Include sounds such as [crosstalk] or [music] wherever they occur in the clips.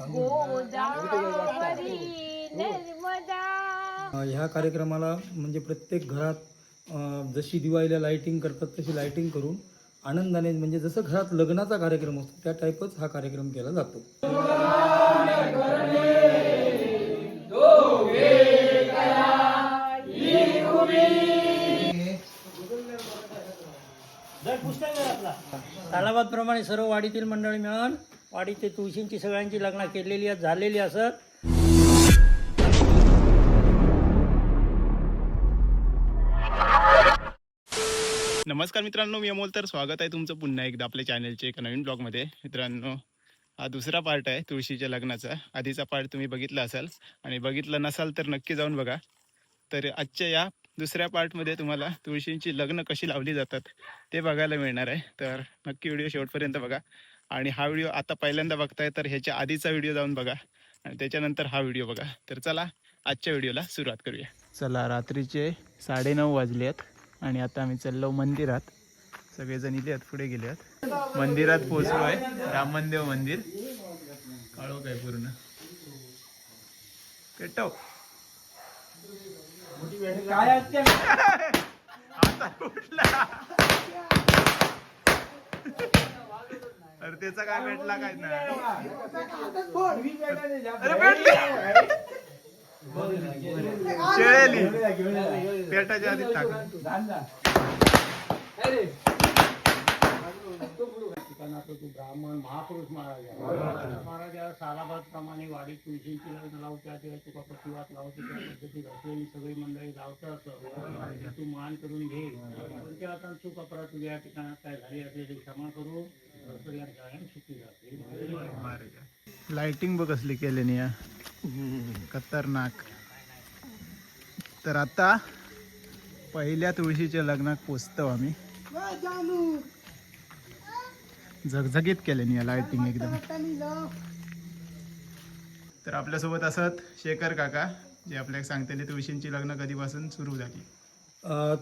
गोदावरी नर्मदा. अ, ह्या कार्यक्रमाला म्हणजे प्रत्येक घरात जशी दिवाळीला लाईटिंग करतात तशी लाईटिंग करून आनंदाने म्हणजे जसं घरात लग्नाचा कार्यक्रम असतो त्या टाईपच हा कार्यक्रम केला जातो. तालाबादप्रमाणे सर्व वाडीतील मंडळी मिळून वाडीचे तुळशींची सगळ्यांची लग्न केलेली आहेत झालेली असत नमस्कार मित्रांनो मी अमोल तर स्वागत आहे तुमचं पुन्हा एकदा आपल्या चॅनलच्या एका नवीन ब्लॉगमध्ये मित्रांनो हा दुसरा पार्ट आहे तुळशीच्या लग्नाचा. आधीचा पार्ट तुम्ही बघितला असाल. आणि बघितला नसाल तर नक्की जाऊन बघा. तर आजच्या या दुसऱ्या पार्टमध्ये तुम्हाला तुळशींची लग्न कशी लावली जातात ते बघायला मिळणार आहे. तर नक्की व्हिडिओ शेवटपर्यंत बघा. आणि हा व्हिडिओ आता पहिल्यांदा बघताय तर ह्याच्या आधीचा व्हिडिओ जाऊन बघा. आणि त्याच्यानंतर हा व्हिडिओ बघा. तर चला आजच्या व्हिडिओला सुरुवात करूया. चला रात्रीचे साडेनऊ वाजले आहेत आणि आता आम्ही चाललो मंदिरात. सगळेजण इथे आहेत पुढे गेले आहेत. मंदिरात पोहोचलो आहे रामनदेव मंदिर. काळो काय पूर्ण. पेटव. आता [laughs] उठला. [laughs] अरे त्याचा काय भेटला काय नाही. अरे भेटले. शेळेली पेटाच्या आधी टाक. ब्राह्मण महापुरुष महाराज महाराजा सालाबाद प्रमाणे वाडी तुळशींची लग्न लावत्या तेव्हा तुका प्रतिवाद लावते त्या घडलेली सगळी मंडळी लावतात तू मान करून घे. तुमच्या आता चूक अपराध तुझ्या या ठिकाणात काय झाली असेल ते क्षमा करू. लाइटिंग बघ कसली केली या खतरनाक. तर आता पहिल्या तुळशीच्या लग्नात पोचतो आम्ही. झगझगीत केले या लाइटिंग एकदम. तर आपल्यासोबत असत शेखर काका जे आपल्याला सांगतेले तुळशींची लग्न कधीपासून सुरू झाली.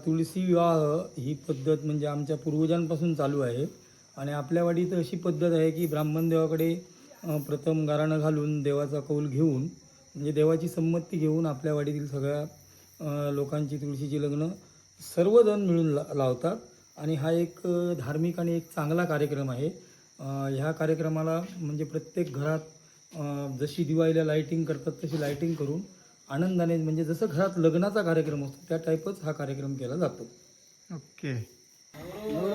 तुळशी विवाह ही पद्धत म्हणजे आमच्या पूर्वजांपासून चालू आहे. आणि आपल्या वाडीत अशी पद्धत आहे की ब्राह्मण देवाकडे प्रथम गाराणं घालून देवाचा कौल घेऊन म्हणजे देवाची संमती घेऊन आपल्या वाडीतील सगळ्या लोकांची तुळशीची लग्न सर्वजण मिळून ला लावतात. आणि हा एक धार्मिक आणि एक चांगला कार्यक्रम आहे. ह्या कार्यक्रमाला म्हणजे प्रत्येक घरात जशी दिवाळीला लाईटिंग करतात तशी लाईटिंग करून आनंदाने म्हणजे जसं घरात लग्नाचा कार्यक्रम असतो त्या टाईपच हा कार्यक्रम केला जातो. ओके.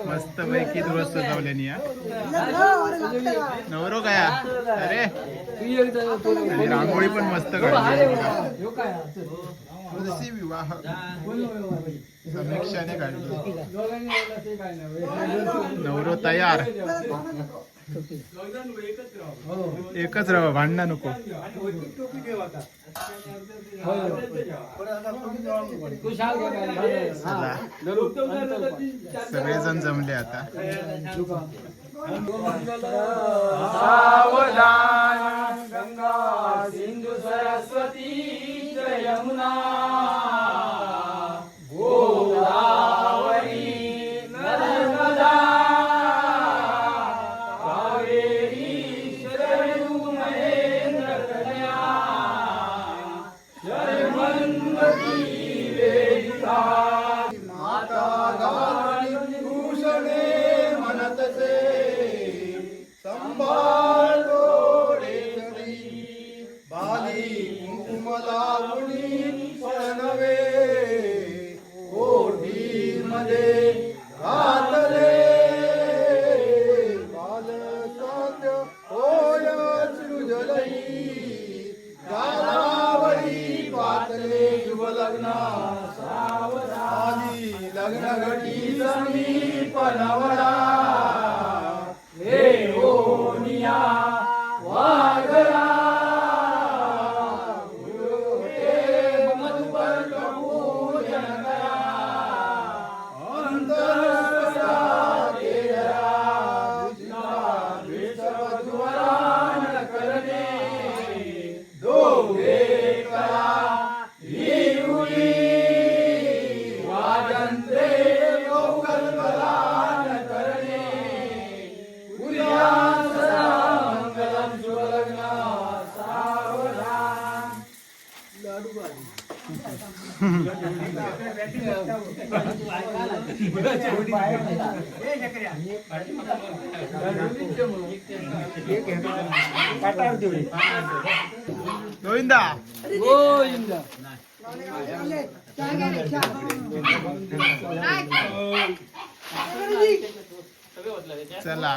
मस्त पैकी तुला सजवल्यानी या नवरो काय? अरे. आणि रांगोळी पण मस्त काढली. विवाह समीक्षाने काढली. नवरो तयार. हो, एकच राहा भांडणा नको. सगळेजण जमले आता. गंगा सिंधू सरस्वती. அதாவது गोविंदा चला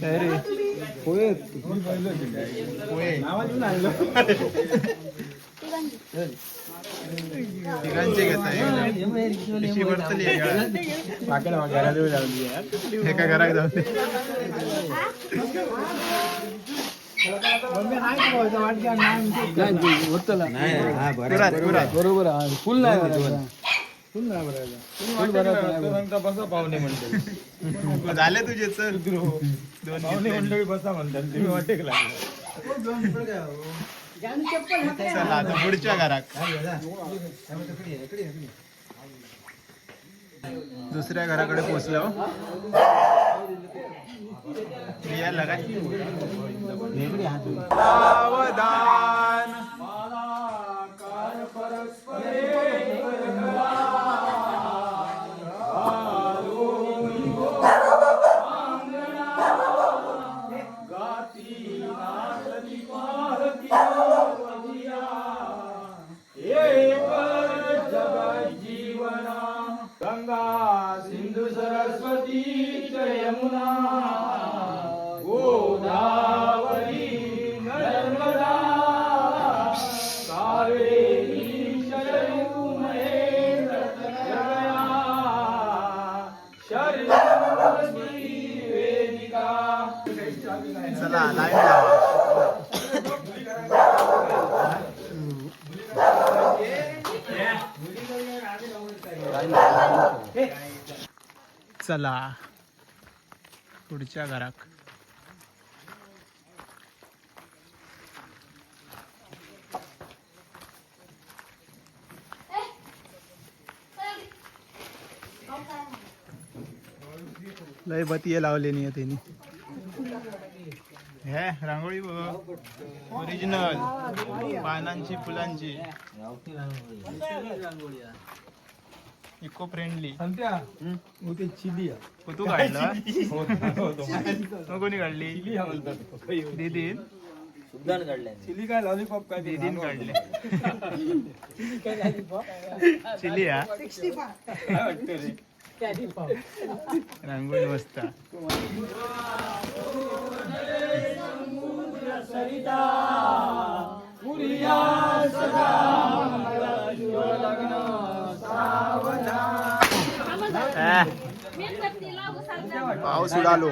काय रे पोहे तिघांचे घेत आहे? एका दे. पुरात. बरोबर फुल नाही फुल बसा पाहुणे झाले तुझे चल दोन पाहुणे. मंडळी बसा म्हणतात. तुम्ही वाटेक लागले चला आता पुढच्या घरात. दुसऱ्या घराकडे पोहोचलो. यायला काय? गंगा सिंधु सरस्वती यमुना गोदावरी नर्मदा कावेरी शरयू महेंद्रया शरस्वती वेदिका. चला लाईन लावा चला. पुढच्या घराक लय बतीये लावले नाही त्यांनी हे रांगोळी ओरिजिनल पानांची फुलांची. Eco friendly. संत्या ते चिली तू काढला मग कोणी काढली चिली हा म्हणतात. दीदीन? चिली काय लॉलीपॉप काय दीदीन काढले चिली हा? रांगोळी मस्त. Eh, पाऊस उडालो.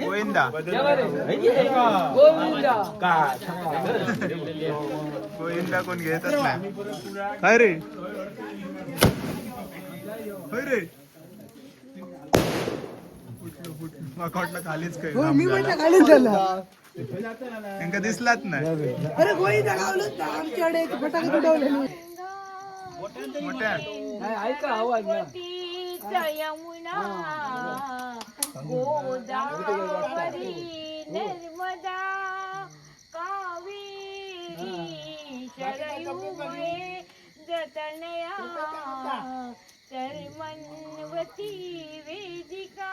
गोविंदा. गोविंदा कोण घेतच नाही काय रे. रे. फुटलं फुटलं खालीच काय मी म्हटलं खालीच झालं त्यांका दिसलाच नाही. अरे गोळी लावलं आमच्याकडे एक फटाके मोठ्या. ऐका आवाज ना. यमुना गोदावरी नर्मदा कावेरी जतनया चर्मन्वती वेदिका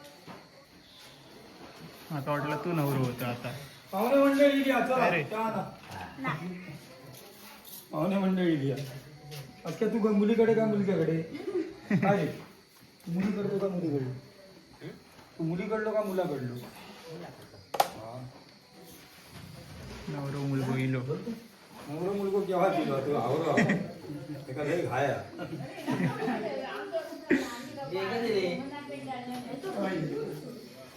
माका वाटलं तू नवरू होतं आता. पाहुणे मंडळी घ्या चला ना. पाहुणे मंडळी घ्या अख्ख्या तू का मुलीकडे का मुलग्याकडे काय? तू मुलीकडलो का मुलीकडलो? तू मुलीकडलो का मुलाकडलो? नवरो मुलगो इलो. नवरा मुलगो केव्हा दिलो तू? आवरो एका घरी खाया. [laughs]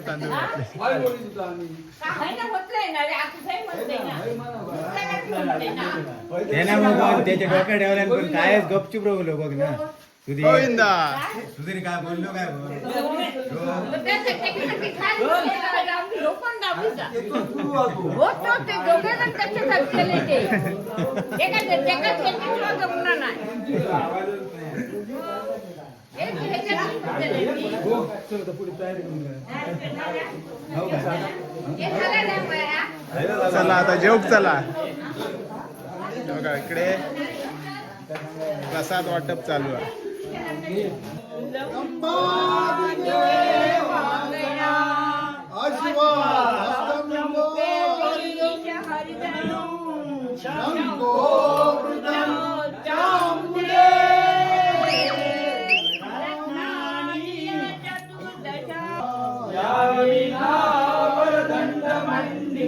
टाकल्यावर तांदूळ त्याच्या डोक्यात ठेवल्या पण काय गपचूप राहलो बघ ना. तुझी गोविंदा. तुझी काय बोललो काय चला आता जेवक चला बघा इकडे प्रसाद वाटप चालू आहे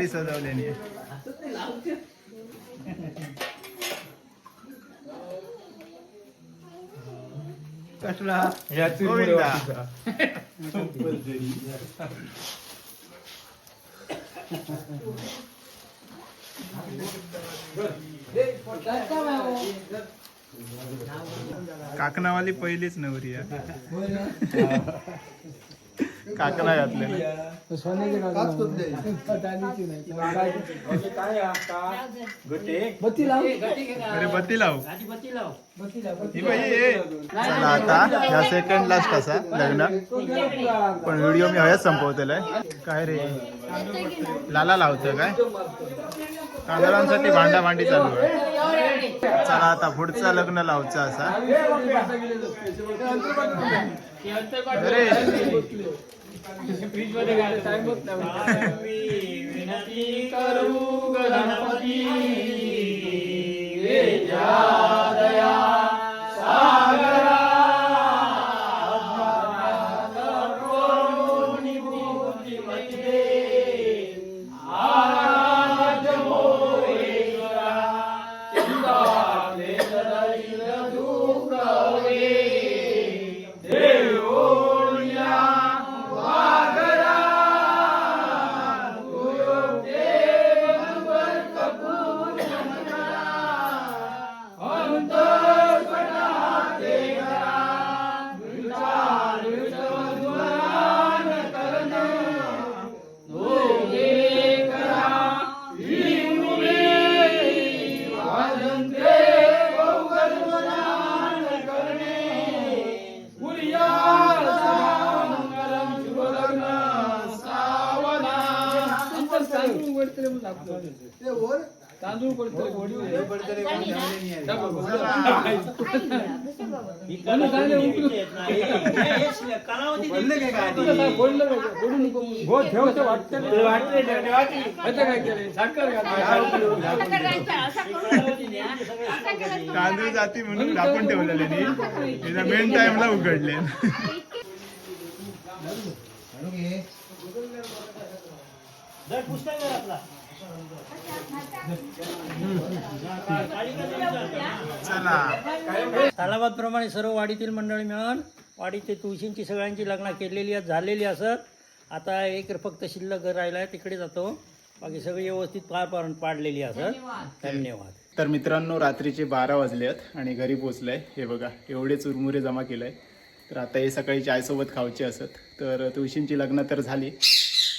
भारी सजवल्याने कसला? गोविंदा. काकणावाली पहिलीच नवरी आहे. काकणा घातलेला गटे बत्ती लाव. अरे बत्ती लाव. चला आता ह्या सेकंड लास्ट असा लग्न. पण व्हिडिओ मी हयच संपवतलोय काय रे? लाला लावतं काय? कांदळांसाठी भांडा भांडी चालू आहे. चला आता पुढचं लग्न लावचं असा. अरे. विद्यादया सा तांदूळ जाती म्हणून आपण ठेवलेले नाही मेन टाइमला उघडले. चला सालाबादप्रमाणे सर्व वाडीतील मंडळी मिळून वाडीचे तुळशींची सगळ्यांची लग्न केलेली आहेत झालेली असत आता एक फक्त शिल्लक राहिला आहे तिकडे जातो. बाकी सगळी व्यवस्थित पार पार पाडलेली असत धन्यवाद. तर मित्रांनो रात्रीचे बारा वाजले आहेत आणि घरी पोचलंय हे बघा एवढे चुरमुरे जमा केलंय. तर आता हे सकाळी चायसोबत खावचे असत. तर तुळशींची लग्न तर झाली.